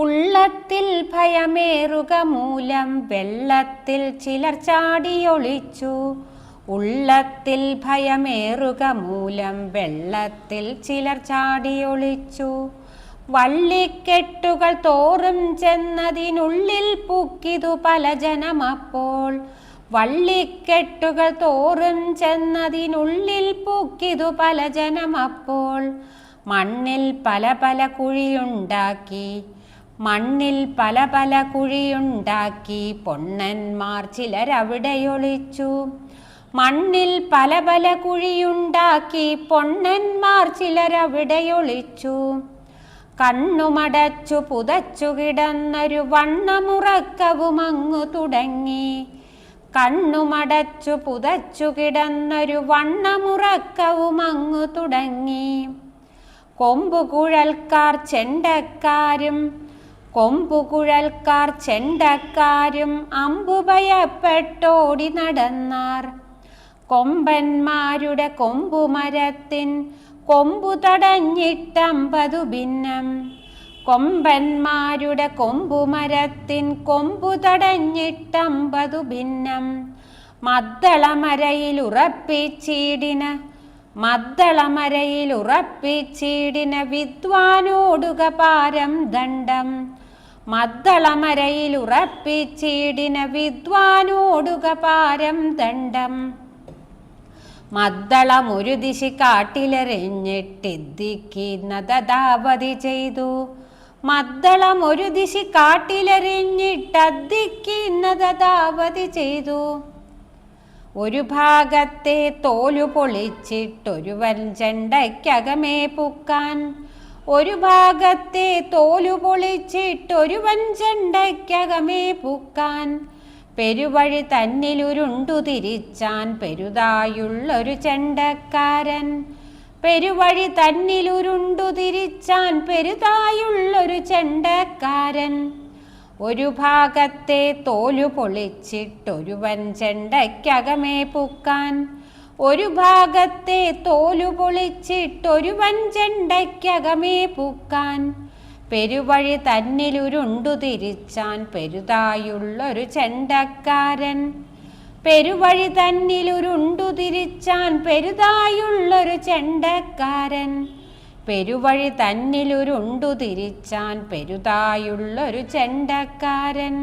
ഉള്ളത്തിൽ ഭയമേറുക മൂലം വെള്ളത്തിൽ ചിലർ ചാടിയൊളിച്ചു ഉള്ളത്തിൽ ഭയമേറുക മൂലം വെള്ളത്തിൽ ചിലർ ചാടിയൊളിച്ചു വള്ളിക്കെട്ടുകൾ തോറും ചെന്നതിനുള്ളിൽ പുക്കിതു പല ജനമപ്പോൾ വള്ളിക്കെട്ടുകൾ തോറും ചെന്നതിനുള്ളിൽ പുക്കിതു പല ജനമപ്പോൾ മണ്ണിൽ പല പല കുഴിയുണ്ടാക്കി. മണ്ണിൽ പല പല കുഴിയുണ്ടാക്കി പൊണ്ണന്മാർ ചിലരവിടെയൊളിച്ചു മണ്ണിൽ പല പല കുഴിയുണ്ടാക്കി പൊണ്ണന്മാർ ചിലരവിടെയൊളിച്ചു കണ്ണുമടച്ചു പുതച്ചു കിടന്നൊരു വണ്ണമുറക്കവും അങ്ങു തുടങ്ങി. കണ്ണുമടച്ചു പുതച്ചു കിടന്നൊരു വണ്ണമുറക്കവും അങ്ങു തുടങ്ങി. കൊമ്പുകുഴൽക്കാർ ചെണ്ടക്കാരും കൊമ്പുകുഴൽക്കാർ ചെണ്ടക്കാരും അമ്പുഭയപ്പെട്ടോടി നടന്നാർ. കൊമ്പന്മാരുടെ കൊമ്പുമരത്തിൻ കൊമ്പു തടഞ്ഞിട്ടമ്പതു ഭിന്നം. കൊമ്പന്മാരുടെ കൊമ്പുമരത്തിൻ കൊമ്പു തടഞ്ഞിട്ടമ്പതു ഭിന്നം. മദ്ദളമരയിൽ ഉറപ്പിച്ചീടിന മദ്ദളമരയിൽ ഉറപ്പിച്ചീടിന വിദ്വാനോടുക പാരം ദണ്ഡം. മദ്ദളമരയിൽ ഉറപ്പിച്ചീടിന വിദ്വാനോടുക പാരം ദണ്ഡം. മദ്ദളമൊരു ദിശി കാട്ടിലെറിഞ്ഞിട്ടിദ്ദിക്കുന്നതാവതി ചെയ്തു. മദ്ദളമൊരു ദിശി കാട്ടിലെറിഞ്ഞിട്ടദ്ദിക്കുന്നതാവതി ചെയ്തു. ഒരു ഭാഗത്തെ തോലു പൊളിച്ചിട്ടൊരു ചെണ്ടയ്ക്കകമേ പുക്കാൻ. ഒരു ഭാഗത്തെ തോലു പൊളിച്ചിട്ടൊരു ചെണ്ടയ്ക്കകമേ പുക്കാൻ. പെരുവഴി തന്നിലുരുണ്ടു തിരിച്ചാൻ പെരുതായുള്ളൊരു ചെണ്ടക്കാരൻ. പെരുവഴി തന്നിലുരുണ്ടു തിരിച്ചാൻ പെരുതായുള്ളൊരു ചെണ്ടക്കാരൻ. ഒരു ഭാഗത്തെ തോലു പൊളിച്ചിട്ടൊരുവൻ വഞ്ചണ്ടയ്ക്കകമേ പൂക്കാൻ. ഒരു ഭാഗത്തെ തോലു പൊളിച്ചിട്ടൊരുവൻ വഞ്ചണ്ടയ്ക്കകമേ പൂക്കാൻ. പെരുവഴി തന്നിലുരുണ്ടു തിരിച്ചാൻ പെരുതായുള്ളൊരു ചെണ്ടക്കാരൻ. പെരുവഴി തന്നിലുരുണ്ടു തിരിച്ചാൻ പെരുതായുള്ളൊരു ചെണ്ടക്കാരൻ. പെരുവഴി തന്നിലുരുണ്ടു തിരിച്ചാൻ പെരുതായുള്ളൊരു ചെണ്ടക്കാരൻ.